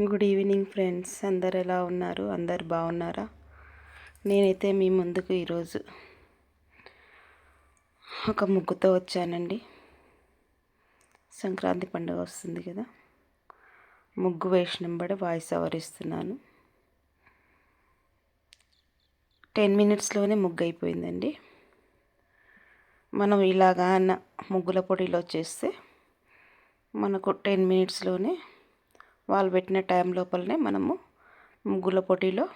Good evening friends. అందరు ఎలా ఉన్నారు? అందరు బాగున్నారా? నేనైతే మీ ముందుకు ఈరోజు ఒక ముగ్గుతో వచ్చానండి. సంక్రాంతి పండుగ వస్తుంది కదా. ముగ్గు వేసినంబడి వాయిస్ ఓవర్ ఇస్తున్నాను. టెన్ మినిట్స్లోనే ముగ్గు అయిపోయిందండి. మనం ఇలాగా అన్న ముగ్గుల పొడిలో చేస్తే మనకు టెన్ మినిట్స్లోనే వాళ్ళు పెట్టిన టైం లోపలనే మనము ముగ్గుల పోటీలో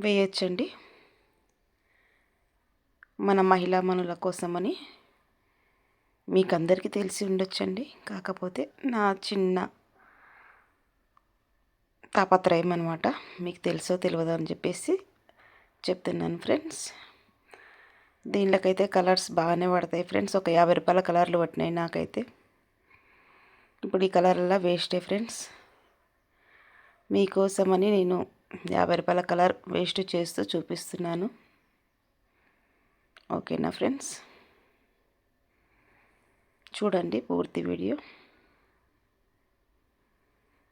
వేయచ్చండి. మన మహిళా మనుల కోసమని మీకు అందరికీ తెలిసి ఉండొచ్చండి. కాకపోతే నా చిన్న తాపత్రయం అనమాట మీకు తెలుసో తెలియదో అని చెప్పేసి చెప్తున్నాను ఫ్రెండ్స్. దీనిలోకైతే కలర్స్ బాగానే పడతాయి ఫ్రెండ్స్. ఒక యాభై రూపాయల కలర్లు పట్టినాయి నాకైతే. ఇప్పుడు ఈ కలర్లా వేస్టే ఫ్రెండ్స్. మీకోసమని నేను యాభై రూపాయల కలర్ వేస్ట్ చేస్తూ చూపిస్తున్నాను. ఓకేనా ఫ్రెండ్స్? చూడండి పూర్తి వీడియో.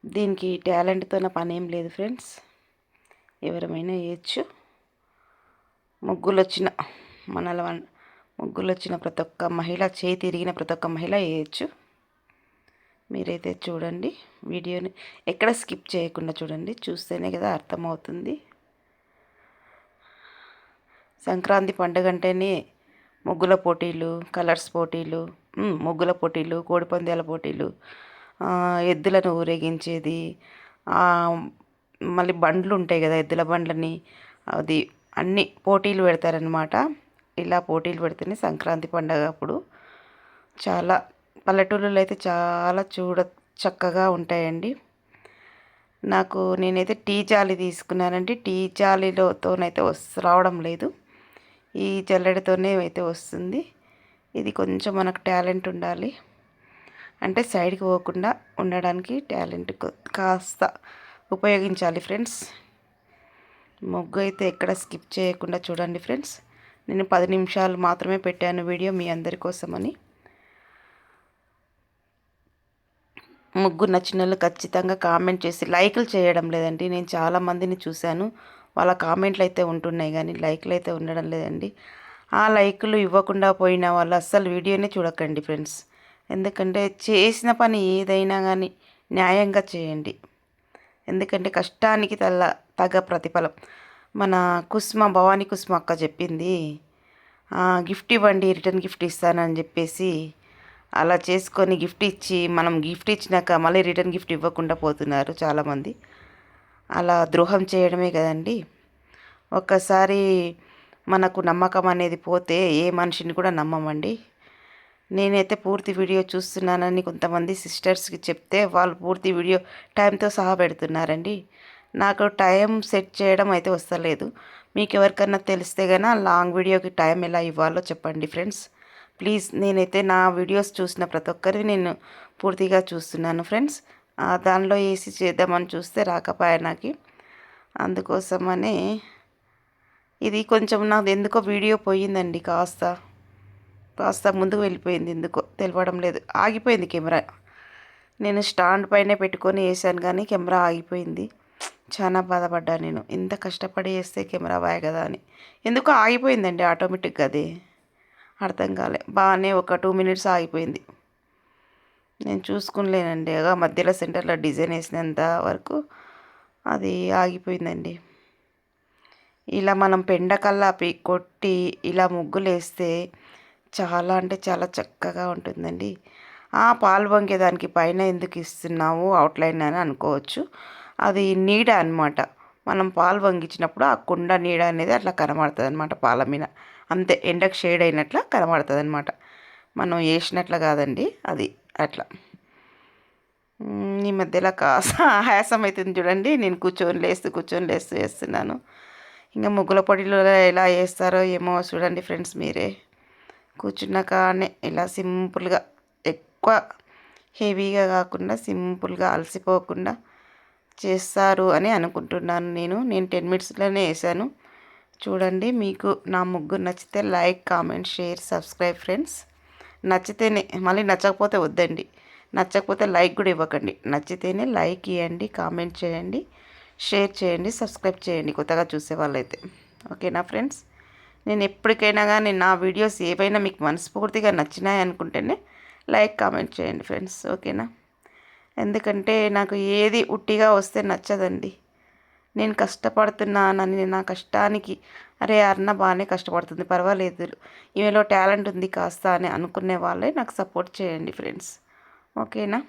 దీనికి టాలెంట్తో నా పని ఏం లేదు ఫ్రెండ్స్. ఎవరమైనా వేయచ్చు. ముగ్గులు వచ్చిన మనల ముగ్గులు వచ్చిన ప్రతి ఒక్క మహిళ చేయి తిరిగిన ప్రతి ఒక్క మహిళ వేయచ్చు. మీరైతే చూడండి వీడియోని ఎక్కడ స్కిప్ చేయకుండా చూడండి. చూస్తేనే కదా అర్థమవుతుంది. సంక్రాంతి పండుగ అంటేనే ముగ్గుల పోటీలు కలర్స్ పోటీలు ముగ్గుల పోటీలు కోడిపందాల పోటీలు ఎద్దులను ఊరేగించేది మళ్ళీ బండ్లు ఉంటాయి కదా ఎద్దుల బండ్లని అది అన్ని పోటీలు పెడతారనమాట ఇలా పోటీలు పెడితేనే సంక్రాంతి పండగ అప్పుడు చాలా పల్లెటూళ్ళలో అయితే చాలా చూడ చక్కగా ఉంటాయండి. నాకు నేనైతే టీ జాలి తీసుకున్నానండి. టీ జాలిలోతోనైతే వస్తు రావడం లేదు. ఈ జల్లెడతోనే అయితే వస్తుంది. ఇది కొంచెం మనకు టాలెంట్ ఉండాలి. అంటే సైడ్కి పోకుండా ఉండడానికి టాలెంట్ కాస్త ఉపయోగించాలి ఫ్రెండ్స్. ముగ్గు అయితే ఎక్కడ స్కిప్ చేయకుండా చూడండి ఫ్రెండ్స్. నేను పది నిమిషాలు మాత్రమే పెట్టాను వీడియో మీ అందరి కోసమని. ముగ్గురు నచ్చిన వాళ్ళు ఖచ్చితంగా కామెంట్ చేసి లైకులు చేయడం లేదండి. నేను చాలామందిని చూశాను. వాళ్ళ కామెంట్లు అయితే ఉంటున్నాయి కానీ లైక్లు అయితే ఉండడం లేదండి. ఆ లైకులు ఇవ్వకుండా పోయిన వాళ్ళు అస్సలు వీడియోనే చూడకండి ఫ్రెండ్స్. ఎందుకంటే చేసిన పని ఏదైనా కానీ న్యాయంగా చేయండి. ఎందుకంటే కష్టానికి తల్ల తగ ప్రతిఫలం. మన కుస్మ భవానీ కుస్మ అక్క చెప్పింది గిఫ్ట్ ఇవ్వండి రిటర్న్ గిఫ్ట్ ఇస్తానని చెప్పేసి అలా చేసుకొని గిఫ్ట్ ఇచ్చి మనం గిఫ్ట్ ఇచ్చినాక మళ్ళీ రిటర్న్ గిఫ్ట్ ఇవ్వకుండా పోతున్నారు చాలామంది. అలా ద్రోహం చేయడమే కదండి. ఒక్కసారి మనకు నమ్మకం అనేది పోతే ఏ మనిషిని కూడా నమ్మమండి. నేనైతే పూర్తి వీడియో చూస్తున్నానని కొంతమంది సిస్టర్స్కి చెప్తే వాళ్ళు పూర్తి వీడియో టైంతో సహా పెడుతున్నారండి. నాకు టైం సెట్ చేయడం అయితే వస్తలేదు. మీకు ఎవరికన్నా తెలిస్తే కన్నా లాంగ్ వీడియోకి టైం ఎలా ఇవ్వాలో చెప్పండి ఫ్రెండ్స్. ప్లీజ్ నేనైతే నా వీడియోస్ చూసిన ప్రతి ఒక్కరిని నేను పూర్తిగా చూస్తున్నాను ఫ్రెండ్స్. దానిలో వేసి చేద్దామని చూస్తే రాకపోయా నాకు. అందుకోసమనే ఇది కొంచెం నాకు ఎందుకో వీడియో పోయిందండి కాస్త. కాస్త ముందుకు వెళ్ళిపోయింది ఎందుకో తెలియడం లేదు. ఆగిపోయింది కెమెరా. నేను స్టాండ్ పైనే పెట్టుకొని వేసాను కానీ కెమెరా ఆగిపోయింది. చాలా బాధపడ్డా నేను. ఇంత కష్టపడి వేస్తే కెమెరా బాయ్ కదా అని. ఎందుకో ఆగిపోయిందండి ఆటోమేటిక్గా అది. అర్థం కాలే. బాగానే ఒక టూ మినిట్స్ ఆగిపోయింది. నేను చూసుకునిలేనండి. అగా మధ్యలో సెంటర్లో డిజైన్ వేసినంత వరకు అది ఆగిపోయిందండి. ఇలా మనం పెండకల్లా కొట్టి ఇలా ముగ్గులు వేస్తే చాలా అంటే చాలా చక్కగా ఉంటుందండి. పాలు వంకేదానికి పైన ఎందుకు ఇస్తున్నావు? అవుట్లైన్ అని అనుకోవచ్చు. అది నీడ అనమాట మనం పాలు వంగించినప్పుడు ఆ కుండ నీడ అనేది అట్లా కనబడుతుంది అనమాట పాల మీద. అంతే ఎండకు షేడ్ అయినట్ల కనబడుతుంది అనమాట మనం వేసినట్లు కాదండి అది అట్లా. ఈ మధ్యలో కాస్త ఆయాసం అవుతుంది చూడండి. నేను కూర్చొని లేస్తూ కూర్చొని లేస్తూ వేస్తున్నాను. ఇంకా ముగ్గుల పొడిలో ఎలా వేస్తారో ఏమో చూడండి ఫ్రెండ్స్ మీరే. కూర్చున్న కానీ ఇలా సింపుల్గా ఎక్కువ హెవీగా కాకుండా సింపుల్గా అలసిపోకుండా చేస్తారు అని అనుకుంటున్నాను నేను. నేను టెన్ మినిట్స్లోనే వేసాను. చూడండి మీకు నా ముగ్గురు నచ్చితే like comment share subscribe friends. నచ్చితేనే మళ్ళీ నచ్చకపోతే వద్దండి. నచ్చకపోతే లైక్ కూడా ఇవ్వకండి. నచ్చితేనే లైక్ ఇవ్వండి కామెంట్ చేయండి షేర్ చేయండి సబ్స్క్రైబ్ చేయండి కొత్తగా చూసే వాళ్ళైతే. ఓకేనా ఫ్రెండ్స్? నేను ఎప్పటికైనా కానీ నా వీడియోస్ ఏవైనా మీకు మనస్ఫూర్తిగా నచ్చినాయి అనుకుంటేనే లైక్ కామెంట్ చేయండి ఫ్రెండ్స్. ఓకేనా? ఎందుకంటే నాకు ఏది ఉట్టిగా వస్తే నచ్చదండి. నేను కష్టపడుతున్నానని నా కష్టానికి అరే అర్ణ బాగానే కష్టపడుతుంది పర్వాలేదు. ఈమెలో టాలెంట్ ఉంది కాస్త అని అనుకునే వాళ్ళే నాకు సపోర్ట్ చేయండి ఫ్రెండ్స్. ఓకేనా?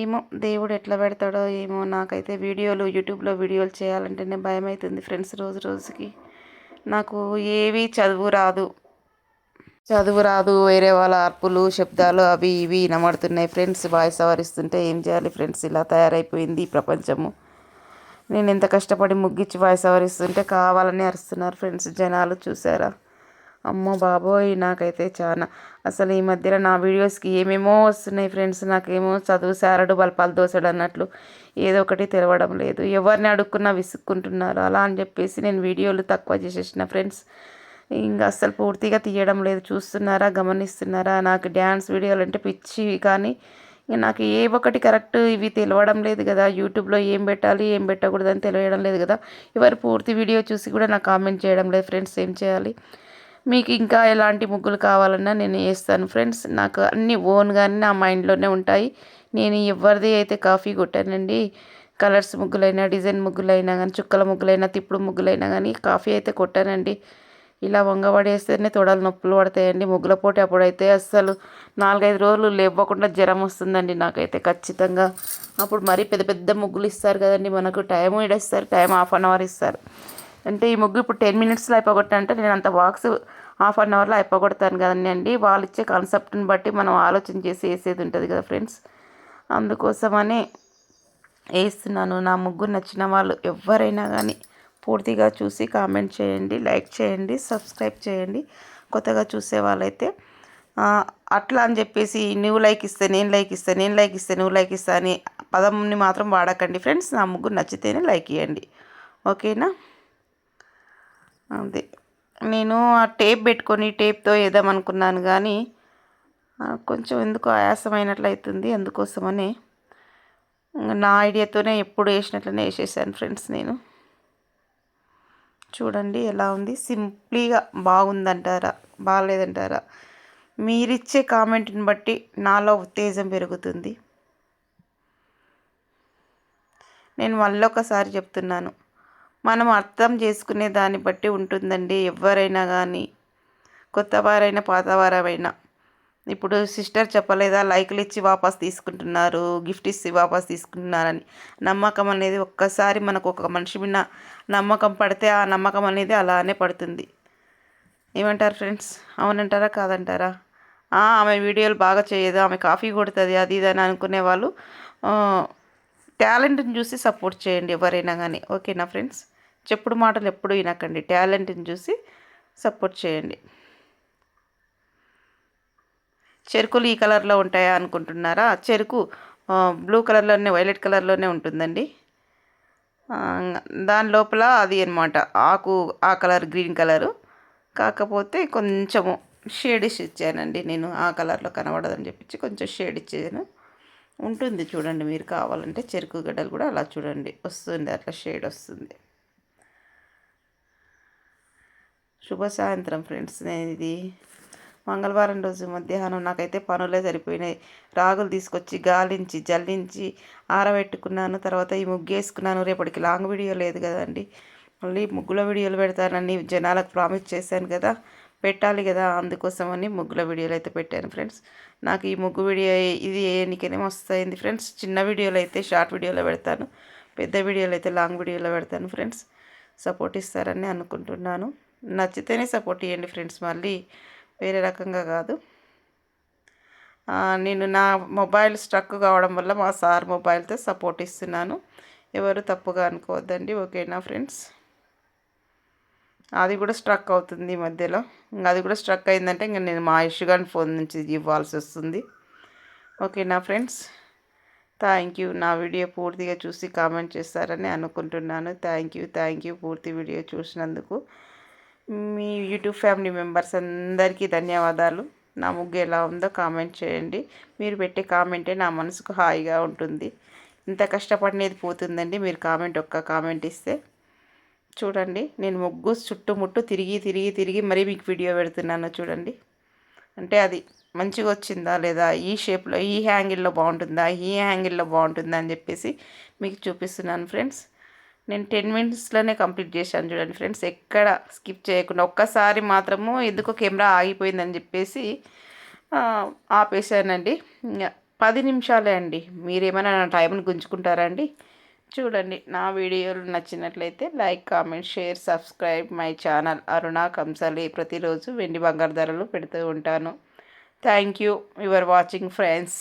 ఏమో దేవుడు ఎట్లా పెడతాడో ఏమో నాకైతే వీడియోలు యూట్యూబ్లో వీడియోలు చేయాలంటేనే భయం అవుతుంది ఫ్రెండ్స్ రోజు రోజుకి. నాకు ఏవి చదువు రాదు. చదువు రాదు వేరే వాళ్ళ అర్పులు శబ్దాలు అవి ఇవి వినబడుతున్నాయి. ఫ్రెండ్స్ వాయిస్ సవరిస్తుంటే ఏం చేయాలి ఫ్రెండ్స్? ఇలా తయారైపోయింది ఈ ప్రపంచము. నేను ఎంత కష్టపడి ముగ్గిచ్చి వాయిస్ సవరిస్తుంటే కావాలని అరుస్తున్నారు ఫ్రెండ్స్ జనాలు చూసారా? అమ్మో బాబోయ్ నాకైతే చాలా అసలు ఈ మధ్యలో నా వీడియోస్కి ఏమేమో వస్తున్నాయి ఫ్రెండ్స్? నాకేమో చదువు సారడు బల్పాలు దోసడు అన్నట్లు ఏదో ఒకటి తెలవడం లేదు. ఎవరిని అడుక్కున్నా విసుక్కుంటున్నారు. అలా అని చెప్పేసి నేను వీడియోలు తక్కువ చేసేసిన ఫ్రెండ్స్. ఇంకా అస్సలు పూర్తిగా తీయడం లేదు. చూస్తున్నారా? గమనిస్తున్నారా? నాకు డ్యాన్స్ వీడియోలు అంటే పిచ్చి కానీ నాకు ఏ ఒకటి కరెక్ట్ ఇవి తెలియడం లేదు కదా. యూట్యూబ్లో ఏం పెట్టాలి ఏం పెట్టకూడదు అని తెలియడం లేదు కదా. ఎవరు పూర్తి వీడియో చూసి కూడా నాకు కామెంట్ చేయడం లేదు ఫ్రెండ్స్. ఏం చేయాలి? మీకు ఇంకా ఎలాంటి ముగ్గులు కావాలన్నా నేను వేస్తాను ఫ్రెండ్స్. నాకు అన్ని ఓన్గానే నా మైండ్లోనే ఉంటాయి. నేను ఎవరిది అయితే కాఫీ కొట్టానండి కలర్స్ ముగ్గులైనా డిజైన్ ముగ్గులైనా కానీ చుక్కల ముగ్గులైనా తిప్పుడు ముగ్గులైనా కానీ కాఫీ అయితే కొట్టానండి. ఇలా వంగబడేస్తేనే తొడలు నొప్పులు పడతాయండి. ముగ్గుల పోటీ అప్పుడైతే అస్సలు నాలుగైదు రోజులు లేవ్వకుండా జ్వరం వస్తుందండి నాకైతే ఖచ్చితంగా. అప్పుడు మరీ పెద్ద పెద్ద ముగ్గులు ఇస్తారు కదండి మనకు. టైం ఇడేస్తారు టైం హాఫ్ అన్ అవర్ ఇస్తారు. అంటే ఈ ముగ్గు ఇప్పుడు టెన్ మినిట్స్లో అయిపోగొట్టంటే నేను అంత వాక్స్ హాఫ్ అన్ అవర్లో అయిపోగొడతాను కదండి అండి. వాళ్ళు ఇచ్చే కాన్సెప్ట్ని బట్టి మనం ఆలోచన చేసి వేసేది ఉంటుంది కదా ఫ్రెండ్స్. అందుకోసమని వేస్తున్నాను. నా ముగ్గురు నచ్చిన వాళ్ళు ఎవరైనా కానీ పూర్తిగా చూసి కామెంట్ చేయండి లైక్ చేయండి సబ్స్క్రైబ్ చేయండి. కొత్తగా చూసే వాళ్ళైతే అట్లా అని చెప్పేసి నువ్వు లైక్ ఇస్తే నేను లైక్ ఇస్తే నేను లైక్ ఇస్తే నువ్వు లైక్ ఇస్తా అని పదంని మాత్రం వాడకండి ఫ్రెండ్స్. నా ముగ్గురు నచ్చితేనే లైక్ ఇవ్వండి ఓకేనా? అదే. నేను ఆ టేప్ పెట్టుకొని టేప్తో వేద్దామనుకున్నాను కానీ కొంచెం ఎందుకు ఆయాసమైనట్లయితుంది అందుకోసమని నా ఐడియాతోనే ఎప్పుడు వేసినట్లనే వేసేసాను ఫ్రెండ్స్ నేను. చూడండి ఎలా ఉంది. సింప్లీగా బాగుందంటారా? బాగాలేదంటారా? మీరిచ్చే కామెంట్ని బట్టి నాలో ఉత్తేజం పెరుగుతుంది. నేను మళ్ళీ ఒకసారి చెప్తున్నాను. మనం అర్థం చేసుకునే దాన్ని బట్టి ఉంటుందండి ఎవరైనా కానీ కొత్తవారైనా పాతవారమైనా ఇప్పుడు సిస్టర్ చెప్పలేదా? లైక్లు ఇచ్చి వాపస్ తీసుకుంటున్నారు. గిఫ్ట్ ఇచ్చి వాపస్ తీసుకుంటున్నారని. నమ్మకం అనేది ఒక్కసారి మనకు ఒక మనిషి మీద నమ్మకం పడితే ఆ నమ్మకం అనేది అలానే పడుతుంది. ఏమంటారు ఫ్రెండ్స్? అవునంటారా? కాదంటారా? ఆమె వీడియోలు బాగా చేయదు. ఆమె కాఫీ కొడుతుంది. అది ఇది అని అనుకునే వాళ్ళు టాలెంట్ని చూసి సపోర్ట్ చేయండి ఎవరైనా కానీ. ఓకేనా ఫ్రెండ్స్? చెప్పుడు మాటలు ఎప్పుడు వినకండి. టాలెంట్ని చూసి సపోర్ట్ చేయండి. చెరుకులు ఈ కలర్లో ఉంటాయా అనుకుంటున్నారా? చెరుకు బ్లూ కలర్లోనే వైలెట్ కలర్లోనే ఉంటుందండి. దాని లోపల అది అనమాట ఆకు ఆ కలర్ గ్రీన్ కలరు. కాకపోతే కొంచెము షేడ్ ఇచ్చానండి నేను ఆ కలర్లో కనబడదని చెప్పించి కొంచెం షేడ్ ఇచ్చాను ఉంటుంది చూడండి మీరు కావాలంటే చెరుకు గడ్డలు కూడా అలా చూడండి వస్తుంది అట్లా షేడ్ వస్తుంది. శుభ సాయంత్రం ఫ్రెండ్స్ నేను ఇది మంగళవారం రోజు మధ్యాహ్నం నాకైతే పనులే సరిపోయినాయి. రాగులు తీసుకొచ్చి గాలించి జల్లించి ఆరబెట్టుకున్నాను. తర్వాత ఈ ముగ్గు వేసుకున్నాను. రేపటికి లాంగ్ వీడియో లేదు కదండి. మళ్ళీ ముగ్గుల వీడియోలు పెడతానని జనాలకు ప్రామిస్ చేశాను కదా. పెట్టాలి కదా అందుకోసమని ముగ్గుల వీడియోలు అయితే పెట్టాను ఫ్రెండ్స్. నాకు ఈ ముగ్గు వీడియో ఇది ఏనికనే వస్తాయింది ఫ్రెండ్స్. చిన్న వీడియోలు అయితే షార్ట్ వీడియోలో పెడతాను. పెద్ద వీడియోలు అయితే లాంగ్ వీడియోలో పెడతాను ఫ్రెండ్స్. సపోర్ట్ ఇస్తారని అనుకుంటున్నాను. నచ్చితేనే సపోర్ట్ ఇవ్వండి ఫ్రెండ్స్ మళ్ళీ. వేరే రకంగా కాదు. నేను నా మొబైల్ స్ట్రక్ కావడం వల్ల మా సార్ మొబైల్తో సపోర్ట్ ఇస్తున్నాను. ఎవరు తప్పుగా అనుకోవద్దండి. ఓకేనా ఫ్రెండ్స్? అది కూడా స్ట్రక్ అవుతుంది ఈ మధ్యలో. ఇంకా అది కూడా స్ట్రక్ అయిందంటే ఇంకా నేను మా ఇష్యూగాని ఫోన్ నుంచి ఇవ్వాల్సి వస్తుంది. ఓకేనా ఫ్రెండ్స్? Thank you. నా వీడియో పూర్తిగా చూసి కామెంట్ చేస్తారని అనుకుంటున్నాను. Thank you. Thank you. పూర్తి వీడియో చూసినందుకు మీ యూట్యూబ్ ఫ్యామిలీ మెంబర్స్ అందరికీ ధన్యవాదాలు. నా ముగ్గు ఎలా ఉందో కామెంట్ చేయండి. మీరు పెట్టే కామెంటే నా మనసుకు హాయిగా ఉంటుంది. ఇంత కష్టపడినది పోతుందండి. మీరు కామెంట్ ఒక్క కామెంట్ ఇస్తే. చూడండి నేను ముగ్గు చుట్టుముట్టు తిరిగి తిరిగి తిరిగి మరీ మీకు వీడియో పెడుతున్నాను చూడండి. అంటే అది మంచిగా వచ్చిందా లేదా? ఈ షేప్లో ఈ హ్యాంగిల్లో బాగుంటుందా? ఈ హ్యాంగిల్లో బాగుంటుందా అని చెప్పేసి మీకు చూపిస్తున్నాను ఫ్రెండ్స్. నేను టెన్ మినిట్స్లోనే కంప్లీట్ చేశాను చూడండి ఫ్రెండ్స్. ఎక్కడ స్కిప్ చేయకుండా ఒక్కసారి మాత్రము ఎందుకో కెమెరా ఆగిపోయిందని చెప్పేసి ఆపేసానండి పది నిమిషాలే అండి. మీరేమైనా నా టైంని గుంజుకుంటారా అండి? చూడండి నా వీడియోలు నచ్చినట్లయితే like comment share subscribe my channel Aruna Kamsali ప్రతిరోజు వెండి బంగారు ధరలు పెడుతూ ఉంటాను. Thank you. Your watching friends.